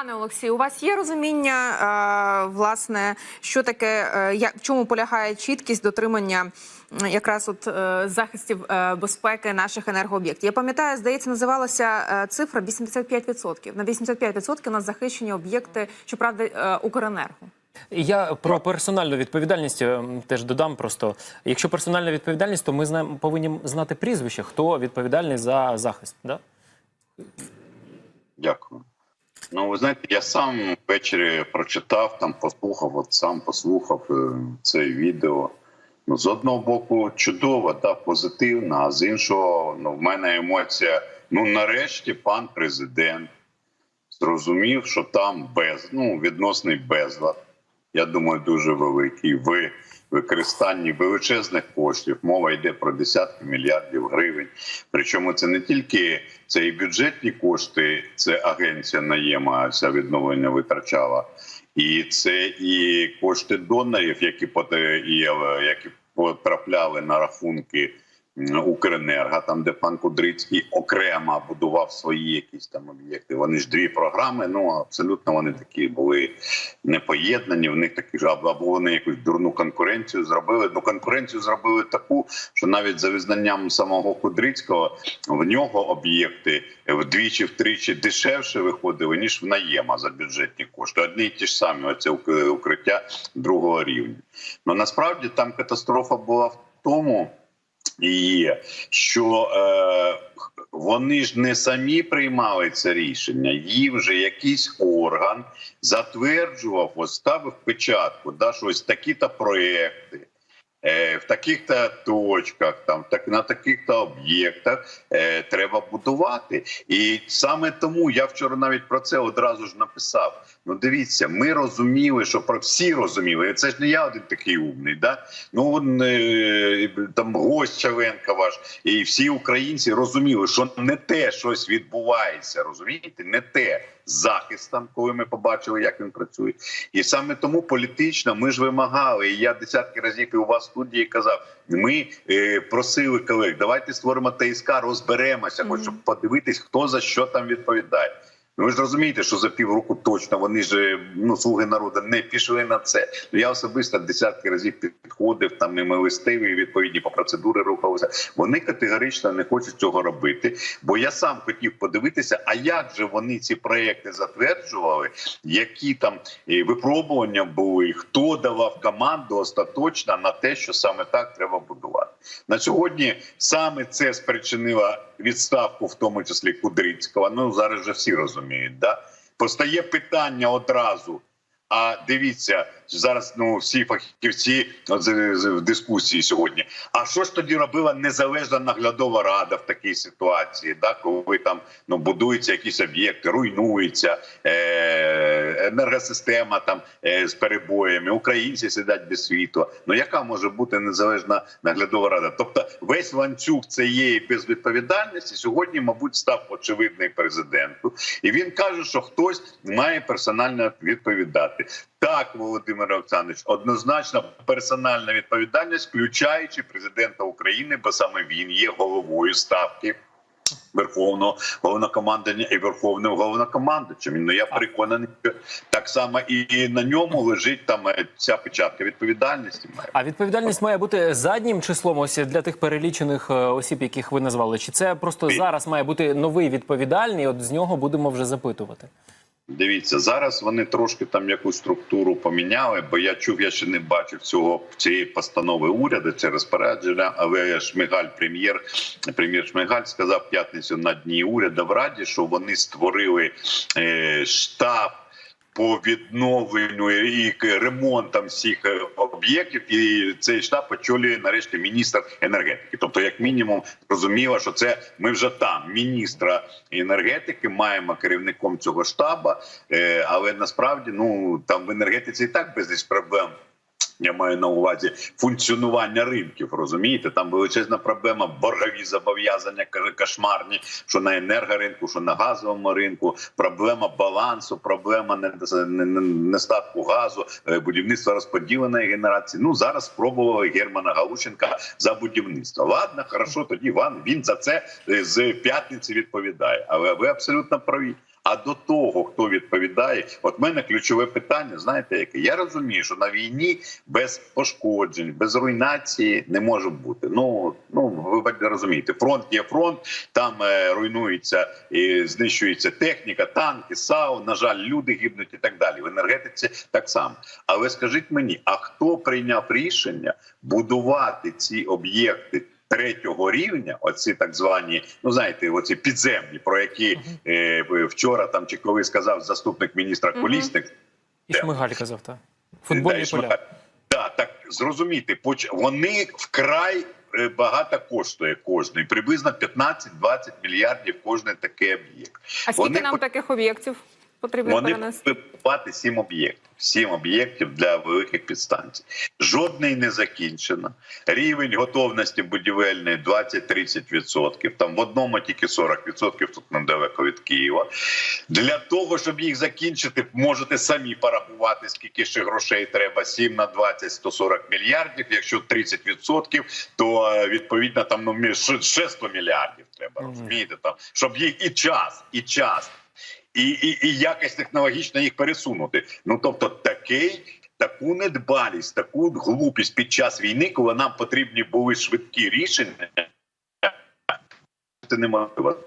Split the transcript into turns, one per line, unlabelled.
Пане Олексію, у вас є розуміння, е, власне, що таке, е, в чому полягає чіткість дотримання якраз от е, захистів безпеки наших енергооб'єктів? Я пам'ятаю, здається, називалася цифра 85%. На 85% у нас захищені об'єкти, щоправда, Укренерго.
Я про персональну відповідальність е, теж додам. Просто якщо персональна відповідальність, то ми знаємо, повинні знати прізвище, хто відповідальний за захист. Да?
Дякую. Ну, ви знаєте, я сам ввечері прочитав, там послухав, от сам послухав е, це відео. Ну, з одного боку, чудово, та позитивно, а з іншого, ну, в мене емоція. Ну, нарешті, пан президент зрозумів, що там без ну, відносний безлад. Я думаю, дуже великий. Ви використанні величезних коштів. Мова йде про десятки мільярдів гривень. Причому це не тільки це і бюджетні кошти, це агенція наєма ця відновлення витрачала, і це і кошти донорів, які е, які потрапляли на рахунки. Укренерго, там де пан Кудрицький окремо будував свої якісь там об'єкти. Вони ж дві програми. Ну абсолютно вони такі були непоєднані. В них такі ж або вони якусь дурну конкуренцію зробили. Ну конкуренцію зробили таку, що навіть за визнанням самого Кудрицького в нього об'єкти вдвічі втричі дешевше виходили ніж в наєма за бюджетні кошти. Одні й ті ж самі. Оце укриття другого рівня. Ну насправді там катастрофа була в тому. Є, що е, вони ж не самі приймали це рішення, їм вже якийсь орган затверджував, ось ставив печатку, да, що ось такі-то проекти. Е, В таких-то точках, там так на таких-то об'єктах е, треба будувати, і саме тому я вчора навіть про це одразу ж написав. Ну, дивіться, ми розуміли, що про всі розуміли. Це ж не я один такий умний. Да? Ну е, там гость Чавенка ваш, і всі українці розуміли, що не те щось відбувається. Розумієте, не те захистом, коли ми побачили, як він працює. І саме тому політично ми ж вимагали. І я десятки разів і у вас в студії казав: ми е, просили колег, давайте створимо ТСК, розберемося, хоч щоб подивитись, хто за що там відповідає. Ну, ви ж розумієте, що за півроку точно вони ж ну слуги народу не пішли на це. Ну я особисто десятки разів підходив там і ми листи і відповідні по процедури рухалися. Вони категорично не хочуть цього робити. Бо я сам хотів подивитися, а як же вони ці проекти затверджували, які там випробування були, хто давав команду остаточно на те, що саме так треба будувати. На сьогодні саме це спричинило відставку, в тому числі Кудрицького. Ну зараз же всі розуміють. Да? Постає питання одразу. А дивіться зараз. Ну всі фахівці з- в дискусії сьогодні. А що ж тоді робила незалежна наглядова рада в такій ситуації? Да, коли там ну будуються якісь об'єкти, руйнуються е- енергосистема там е- з перебоями, українці сидять без світла. Ну яка може бути незалежна наглядова рада? Тобто весь ланцюг цієї безвідповідальності сьогодні, мабуть, став очевидний президенту, і він каже, що хтось має персонально відповідати. Так, Володимир Олександрович, однозначно персональна відповідальність, включаючи президента України, бо саме він є головою ставки. Верховного головнокомандування і верховним головнокомандувачем. Ну я переконаний, що так само і на ньому лежить там е, ця печатка відповідальності. Має
А відповідальність має бути заднім числом ось для тих перелічених е, осіб, яких ви назвали. Чи це просто зараз має бути новий відповідальний? От з нього будемо вже запитувати.
Дивіться, зараз вони трошки там якусь структуру поміняли, бо я чув, я ще не бачив цього цієї постанови уряду це розпорядження. Але Шмигаль, прем'єр, прем'єр Шмигаль сказав п'ятницю на дні уряду в раді, що вони створили е, штаб. По відновленню і ремонтам всіх е, об'єктів, і цей штаб очолює нарешті міністр енергетики. Тобто, як мінімум, зрозуміло, що це ми вже там міністра енергетики маємо керівником цього штабу, е, але насправді ну там в енергетиці і так безліч проблем. Я маю на увазі функціонування ринків. Розумієте, там величезна проблема, боргові зобов'язання кошмарні, що на енергоринку, що на газовому ринку, проблема балансу, проблема нестатку газу, е, будівництво розподіленої генерації. Ну зараз спробували Германа Галущенка за будівництво. Ладно, хорошо, тоді Ван він за це е, з п'ятниці відповідає. Але ви абсолютно праві. А до того, хто відповідає, от мене ключове питання, знаєте, яке? Я розумію, що на війні без пошкоджень, без руйнації не може бути. Ну ну ви розумієте, фронт є фронт, там е, руйнується і знищується техніка, танки, САУ. На жаль, люди гибнуть і так далі. В енергетиці так само. Але скажіть мені, а хто прийняв рішення будувати ці об'єкти? Третього рівня, оці так звані, ну знаєте, оці підземні, про які е, вчора там чи коли сказав заступник міністра. Колісник,
І Шмигаль казав, так. Футбольні
Да,
поля.
Да, так зрозуміти, поч- вони вкрай е, багато коштує кожний, приблизно 15-20 мільярдів кожний такий об'єкт.
А скільки
Вони
нам таких об'єктів потрібно
Вони
перенести?
сім об'єктів. Сім об'єктів для великих підстанцій. Жодний не закінчено. Рівень готовності будівельної 20-30%. Там в одному тільки 40%, тут недалеко від Києва. Для того, щоб їх закінчити, можете самі порахувати, скільки ще грошей треба. 7 на 20 – 140 мільярдів. Якщо 30%, то е, відповідно там ну, мі- ще ще 100 мільярдів треба. Розумієте? Там, щоб їх і час, і час і, і, і якось технологічно їх пересунути. Ну тобто, такий. Таку недбалість, таку глупість під час війни, коли нам потрібні були швидкі рішення, це неможливо.